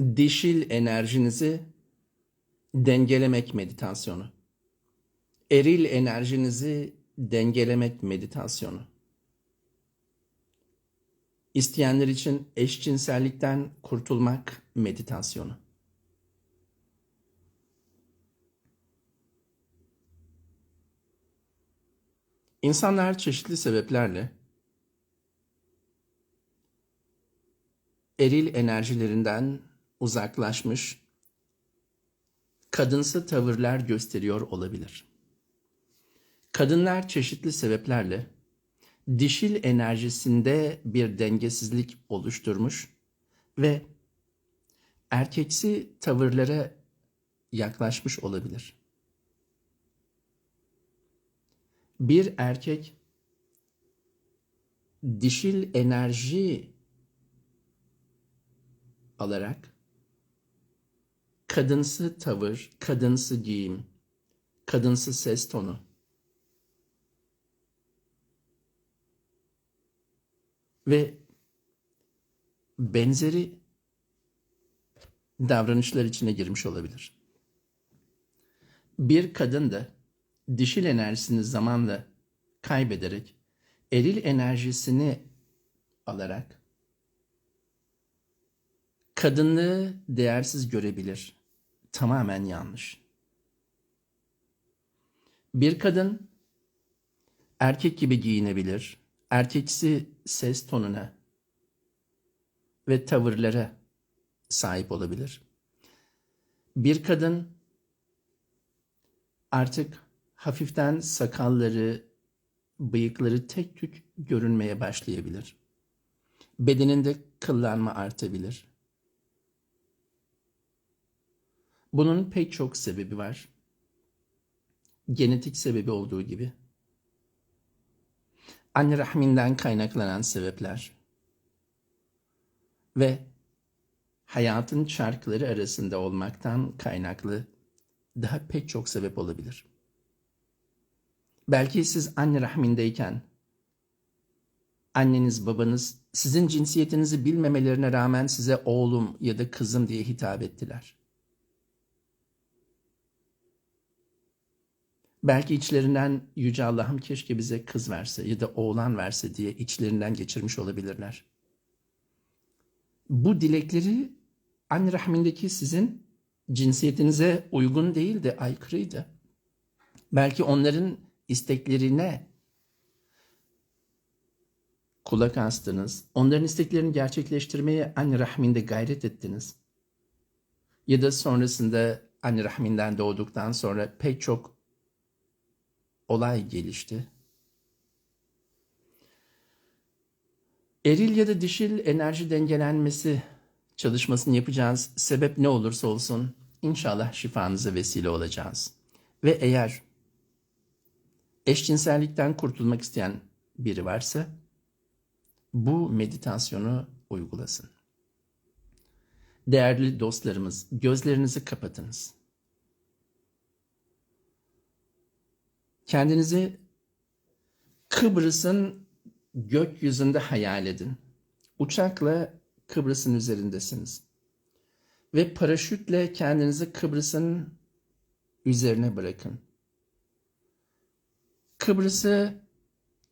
Dişil enerjinizi dengelemek meditasyonu. Eril enerjinizi dengelemek meditasyonu. İsteyenler için eşcinsellikten kurtulmak meditasyonu. İnsanlar çeşitli sebeplerle eril enerjilerinden uzaklaşmış, kadınsı tavırlar gösteriyor olabilir. Kadınlar çeşitli sebeplerle dişil enerjisinde bir dengesizlik oluşturmuş ve erkeksi tavırlara yaklaşmış olabilir. Bir erkek dişil enerji alarak kadınsı tavır, kadınsı giyim, kadınsı ses tonu ve benzeri davranışlar içine girmiş olabilir. Bir kadın da dişil enerjisini zamanla kaybederek eril enerjisini alarak kadınlığı değersiz görebilir. Tamamen yanlış. Bir kadın erkek gibi giyinebilir. Erkeksi ses tonuna ve tavırlara sahip olabilir. Bir kadın artık hafiften sakalları, bıyıkları tek tük görünmeye başlayabilir. Bedeninde kıllanma artabilir. Bunun pek çok sebebi var. Genetik sebebi olduğu gibi. Anne rahminden kaynaklanan sebepler ve hayatın çarkları arasında olmaktan kaynaklı daha pek çok sebep olabilir. Belki siz anne rahmindeyken anneniz babanız sizin cinsiyetinizi bilmemelerine rağmen size oğlum ya da kızım diye hitap ettiler. Belki içlerinden Yüce Allah'ım keşke bize kız verse ya da oğlan verse diye içlerinden geçirmiş olabilirler. Bu dilekleri anne rahmindeki sizin cinsiyetinize uygun değil de aykırıydı. Belki onların isteklerine kulak astınız. Onların isteklerini gerçekleştirmeye anne rahminde gayret ettiniz. Ya da sonrasında anne rahminden doğduktan sonra pek çok olay gelişti. Eril ya da dişil enerji dengelenmesi çalışmasını yapacağız. Sebep ne olursa olsun inşallah şifanıza vesile olacağız. Ve eğer eşcinsellikten kurtulmak isteyen biri varsa bu meditasyonu uygulasın. Değerli dostlarımız, gözlerinizi kapatınız. Kendinizi Kıbrıs'ın gökyüzünde hayal edin. Uçakla Kıbrıs'ın üzerindesiniz. Ve paraşütle kendinizi Kıbrıs'ın üzerine bırakın. Kıbrıs'ı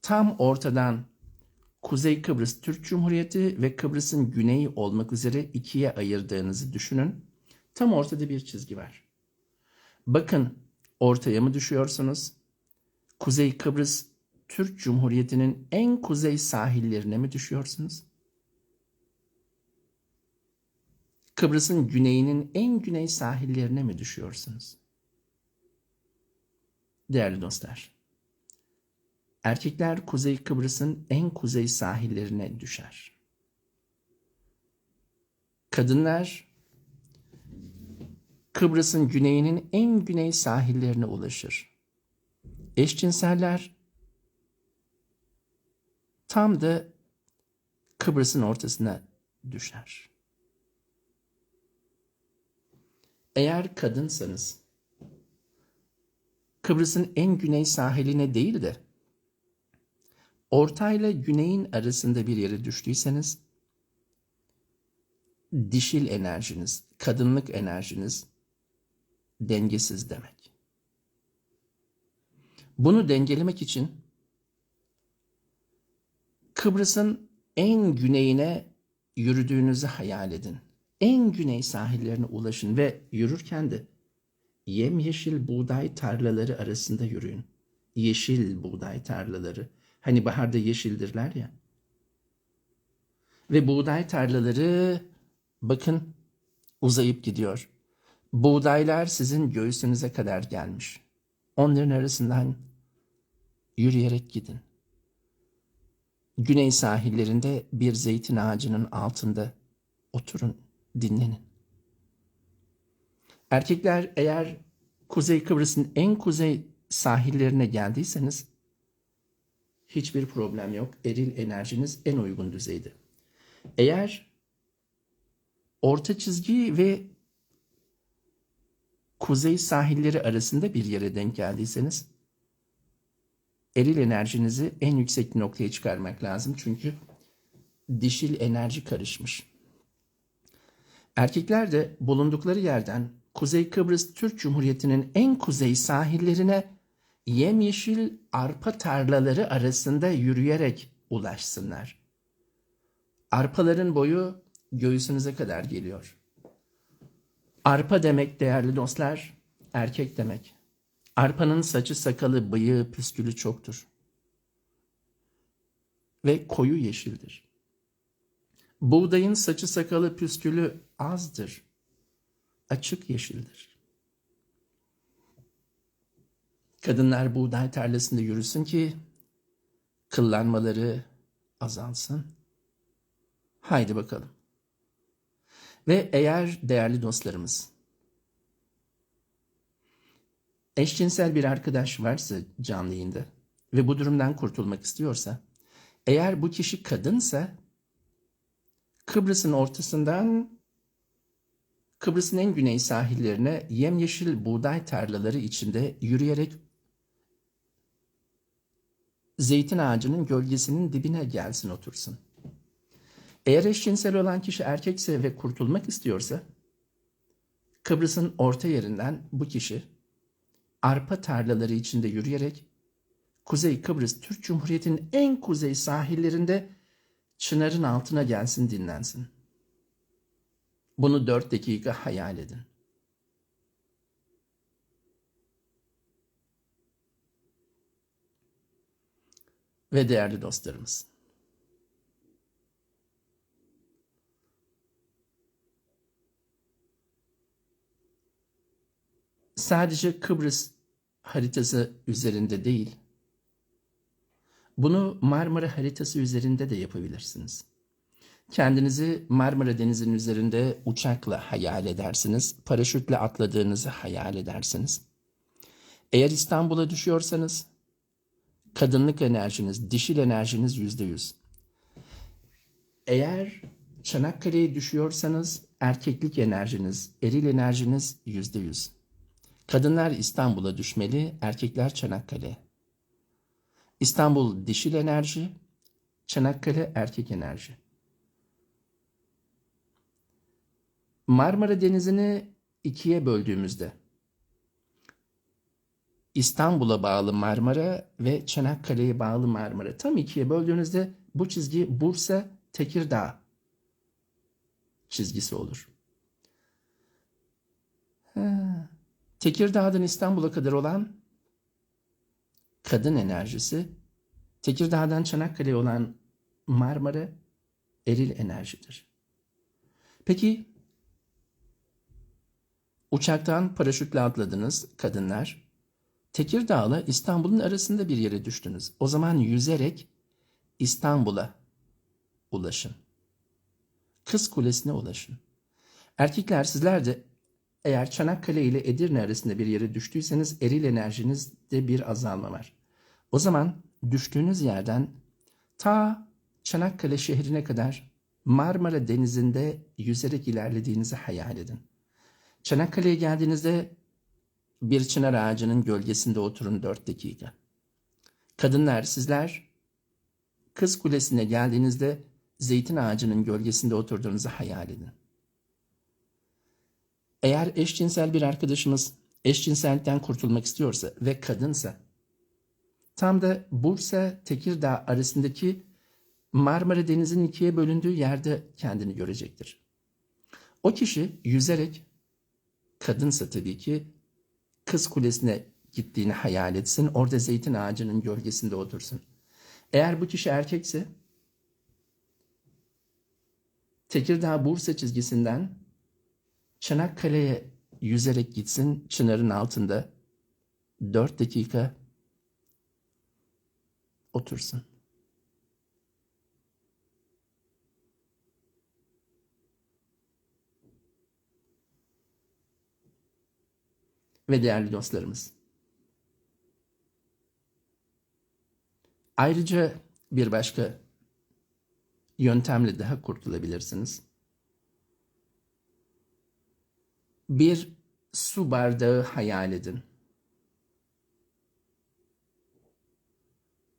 tam ortadan Kuzey Kıbrıs Türk Cumhuriyeti ve Kıbrıs'ın güneyi olmak üzere ikiye ayırdığınızı düşünün. Tam ortada bir çizgi var. Bakın ortaya mı düşüyorsunuz? Kuzey Kıbrıs Türk Cumhuriyeti'nin en kuzey sahillerine mi düşüyorsunuz? Kıbrıs'ın güneyinin en güney sahillerine mi düşüyorsunuz? Değerli dostlar, erkekler Kuzey Kıbrıs'ın en kuzey sahillerine düşer. Kadınlar Kıbrıs'ın güneyinin en güney sahillerine ulaşır. Eşcinseller tam da Kıbrıs'ın ortasına düşer. Eğer kadınsanız Kıbrıs'ın en güney sahiline değil de ortayla güneyin arasında bir yere düştüyseniz dişil enerjiniz, kadınlık enerjiniz dengesiz demek. Bunu dengelemek için Kıbrıs'ın en güneyine yürüdüğünüzü hayal edin. En güney sahillerine ulaşın ve yürürken de yemyeşil buğday tarlaları arasında yürüyün. Yeşil buğday tarlaları. Hani baharda yeşildirler ya. Ve buğday tarlaları bakın uzayıp gidiyor. Buğdaylar sizin göğsünüze kadar gelmiş. Onların arasından yürüyerek gidin. Güney sahillerinde bir zeytin ağacının altında oturun, dinlenin. Erkekler eğer Kuzey Kıbrıs'ın en kuzey sahillerine geldiyseniz hiçbir problem yok. Eril enerjiniz en uygun düzeyde. Eğer orta çizgi ve kuzey sahilleri arasında bir yere denk geldiyseniz eril enerjinizi en yüksek noktaya çıkarmak lazım. Çünkü dişil enerji karışmış. Erkekler de bulundukları yerden Kuzey Kıbrıs Türk Cumhuriyeti'nin en kuzey sahillerine yemyeşil arpa tarlaları arasında yürüyerek ulaşsınlar. Arpaların boyu göğsünüze kadar geliyor. Arpa demek değerli dostlar, erkek demek. Arpanın saçı, sakalı, bıyığı, püskülü çoktur. Ve koyu yeşildir. Buğdayın saçı, sakalı, püskülü azdır. Açık yeşildir. Kadınlar buğday tarlasında yürüsün ki kıllanmaları azalsın. Haydi bakalım. Ve eğer değerli dostlarımız eşcinsel bir arkadaş varsa canlı yayında ve bu durumdan kurtulmak istiyorsa eğer bu kişi kadınsa Kıbrıs'ın ortasından Kıbrıs'ın en güney sahillerine yemyeşil buğday tarlaları içinde yürüyerek zeytin ağacının gölgesinin dibine gelsin otursun. Eğer eşcinsel olan kişi erkekse ve kurtulmak istiyorsa Kıbrıs'ın orta yerinden bu kişi arpa tarlaları içinde yürüyerek Kuzey Kıbrıs Türk Cumhuriyeti'nin en kuzey sahillerinde çınarın altına gelsin dinlensin. Bunu dört dakika hayal edin. Ve değerli dostlarımız. Sadece Kıbrıs haritası üzerinde değil, bunu Marmara haritası üzerinde de yapabilirsiniz. Kendinizi Marmara Denizi'nin üzerinde uçakla hayal edersiniz. Paraşütle atladığınızı hayal edersiniz. Eğer İstanbul'a düşüyorsanız kadınlık enerjiniz, dişil enerjiniz yüzde yüz. Eğer Çanakkale'ye düşüyorsanız erkeklik enerjiniz, eril enerjiniz yüzde yüz. Kadınlar İstanbul'a düşmeli, erkekler Çanakkale. İstanbul dişil enerji, Çanakkale erkek enerji. Marmara Denizi'ni ikiye böldüğümüzde İstanbul'a bağlı Marmara ve Çanakkale'ye bağlı Marmara tam ikiye böldüğünüzde bu çizgi Bursa Tekirdağ çizgisi olur. Ha. Tekirdağ'dan İstanbul'a kadar olan kadın enerjisi, Tekirdağ'dan Çanakkale'ye olan Marmara eril enerjidir. Peki uçaktan paraşütle atladınız kadınlar. Tekirdağ'la İstanbul'un arasında bir yere düştünüz. O zaman yüzerek İstanbul'a ulaşın. Kız Kulesi'ne ulaşın. Erkekler sizler de eğer Çanakkale ile Edirne arasında bir yere düştüyseniz eril enerjinizde bir azalma var. O zaman düştüğünüz yerden ta Çanakkale şehrine kadar Marmara Denizi'nde yüzerek ilerlediğinizi hayal edin. Çanakkale'ye geldiğinizde bir çınar ağacının gölgesinde oturun dört dakika. Kadınlar sizler Kız Kulesi'ne geldiğinizde zeytin ağacının gölgesinde oturduğunuzu hayal edin. Eğer eşcinsel bir arkadaşımız eşcinsellikten kurtulmak istiyorsa ve kadınsa tam da Bursa Tekirdağ arasındaki Marmara Denizi'nin ikiye bölündüğü yerde kendini görecektir. O kişi yüzerek kadınsa tabii ki Kız Kulesi'ne gittiğini hayal etsin. Orada zeytin ağacının gölgesinde otursun. Eğer bu kişi erkekse Tekirdağ Bursa çizgisinden Çanakkale'ye yüzerek gitsin. Çınarın altında 4 dakika otursun. Ve değerli dostlarımız. Ayrıca bir başka yöntemle daha kurtulabilirsiniz. Bir su bardağı hayal edin.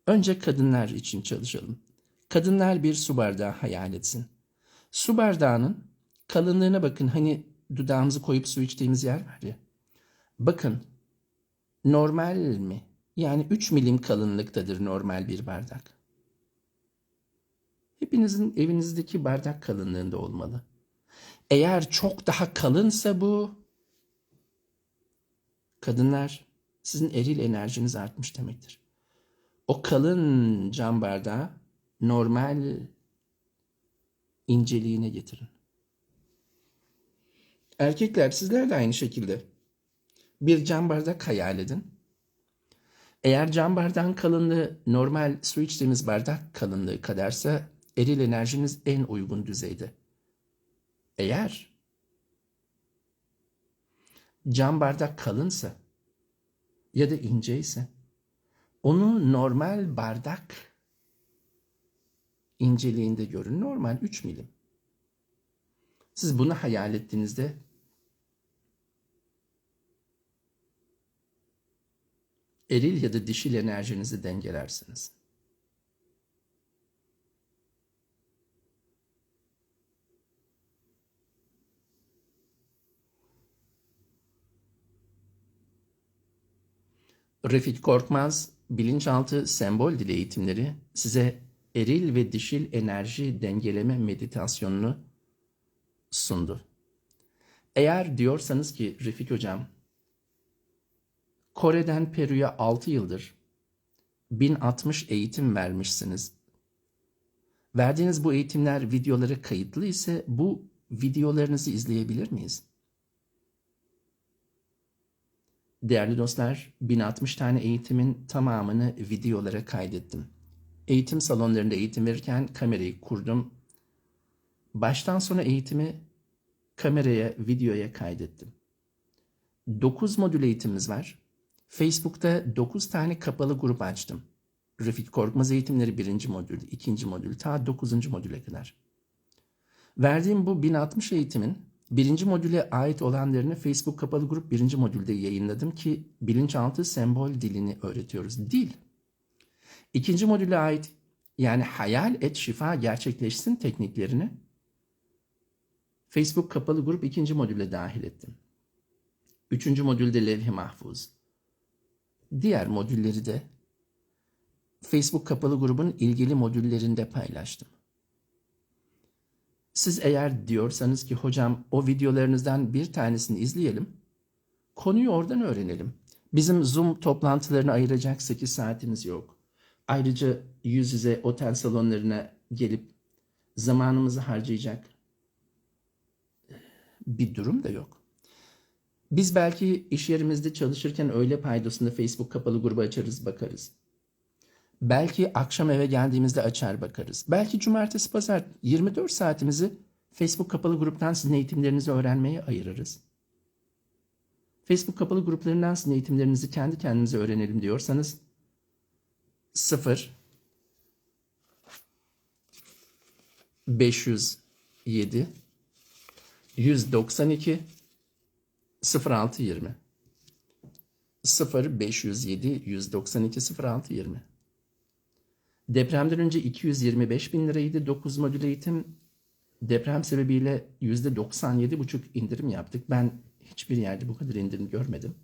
Önce kadınlar için çalışalım. Kadınlar bir su bardağı hayal etsin. Su bardağının kalınlığına bakın. Hani dudağımızı koyup su içtiğimiz yer var ya. Bakın normal mi? Yani 3 milim kalınlıktadır normal bir bardak. Hepinizin evinizdeki bardak kalınlığında olmalı. Eğer çok daha kalınsa bu kadınlar sizin eril enerjiniz artmış demektir. O kalın cam bardağı normal inceliğine getirin. Erkekler sizler de aynı şekilde bir cam bardak hayal edin. Eğer cam bardağın kalınlığı normal su içtiğimiz bardak kalınlığı kadarsa eril enerjiniz en uygun düzeyde. Eğer cam bardak kalınsa ya da inceyse onu normal bardak inceliğinde görün. Normal 3 milim. Siz bunu hayal ettiğinizde eril ya da dişil enerjinizi dengelersiniz. Refik Korkmaz, bilinçaltı sembol dili eğitimleri size eril ve dişil enerji dengeleme meditasyonunu sundu. Eğer diyorsanız ki Refik Hocam, Kore'den Peru'ya 6 yıldır 1060 eğitim vermişsiniz. Verdiğiniz bu eğitimler videoları kayıtlı ise bu videolarınızı izleyebilir miyiz? Değerli dostlar, 1060 tane eğitimin tamamını videolara kaydettim. Eğitim salonlarında eğitim verirken kamerayı kurdum. Baştan sona eğitimi kameraya, videoya kaydettim. 9 modül eğitimimiz var. Facebook'ta 9 tane kapalı grup açtım. Refik Korkmaz eğitimleri birinci modül, ikinci modül, ta 9. modüle kadar. Verdiğim bu 1060 eğitimin birinci modüle ait olanlarını Facebook kapalı grup birinci modülde yayınladım ki bilinçaltı sembol dilini öğretiyoruz. Dil. İkinci modüle ait yani hayal et şifa gerçekleşsin tekniklerini Facebook kapalı grup ikinci modüle dahil ettim. Üçüncü modülde levh-i mahfuz. Diğer modülleri de Facebook kapalı grubun ilgili modüllerinde paylaştım. Siz eğer diyorsanız ki hocam o videolarınızdan bir tanesini izleyelim, konuyu oradan öğrenelim. Bizim Zoom toplantılarını ayıracak 8 saatimiz yok. Ayrıca yüz yüze otel salonlarına gelip zamanımızı harcayacak bir durum da yok. Biz belki iş yerimizde çalışırken öğle paydasında Facebook kapalı grubu açarız bakarız. Belki akşam eve geldiğimizde açar bakarız. Belki cumartesi pazar 24 saatimizi Facebook kapalı gruptan sizin eğitimlerinizi öğrenmeye ayırırız. Facebook kapalı gruplarından sizin eğitimlerinizi kendi kendinize öğrenelim diyorsanız 0 507 192 0620 0 507 192 0620 Depremden önce 225 bin liraydı 9 modül eğitim. Deprem sebebiyle %97,5 indirim yaptık. Ben hiçbir yerde bu kadar indirim görmedim.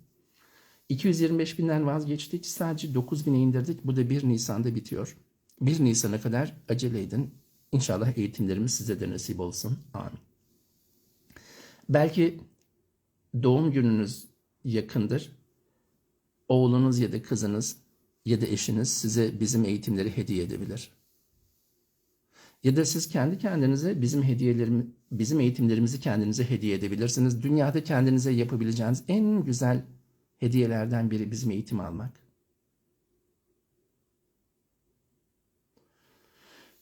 225 binden vazgeçtik. Sadece 9 bine indirdik. Bu da 1 Nisan'da bitiyor. 1 Nisan'a kadar acele edin. İnşallah eğitimlerimiz size de nasip olsun. Amin. Belki doğum gününüz yakındır. Oğlunuz ya da kızınız ya da eşiniz size bizim eğitimleri hediye edebilir. Ya da siz kendi kendinize bizim hediyelerimi, bizim eğitimlerimizi kendinize hediye edebilirsiniz. Dünyada kendinize yapabileceğiniz en güzel hediyelerden biri bizim eğitim almak.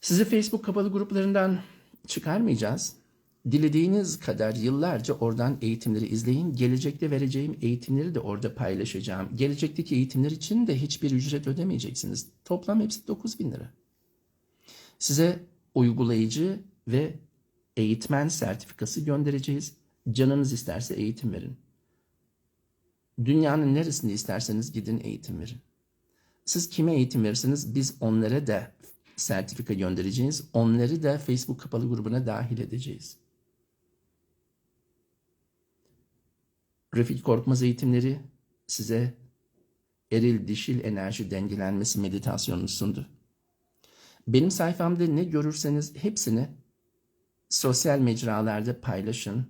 Sizi Facebook kapalı gruplarından çıkarmayacağız. Dilediğiniz kadar yıllarca oradan eğitimleri izleyin. Gelecekte vereceğim eğitimleri de orada paylaşacağım. Gelecekteki eğitimler için de hiçbir ücret ödemeyeceksiniz. Toplam hepsi 9 bin lira. Size uygulayıcı ve eğitmen sertifikası göndereceğiz. Canınız isterse eğitim verin. Dünyanın neresinde isterseniz gidin eğitim verin. Siz kime eğitim verirseniz biz onlara da sertifika göndereceğiz. Onları da Facebook kapalı grubuna dahil edeceğiz. Refik Korkmaz eğitimleri size eril dişil enerji dengelenmesi meditasyonunu sundu. Benim sayfamda ne görürseniz hepsini sosyal mecralarda paylaşın.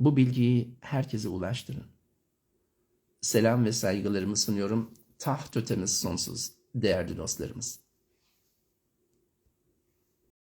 Bu bilgiyi herkese ulaştırın. Selam ve saygılarımı sunuyorum. Taht ötemiz sonsuz değerli dostlarımız.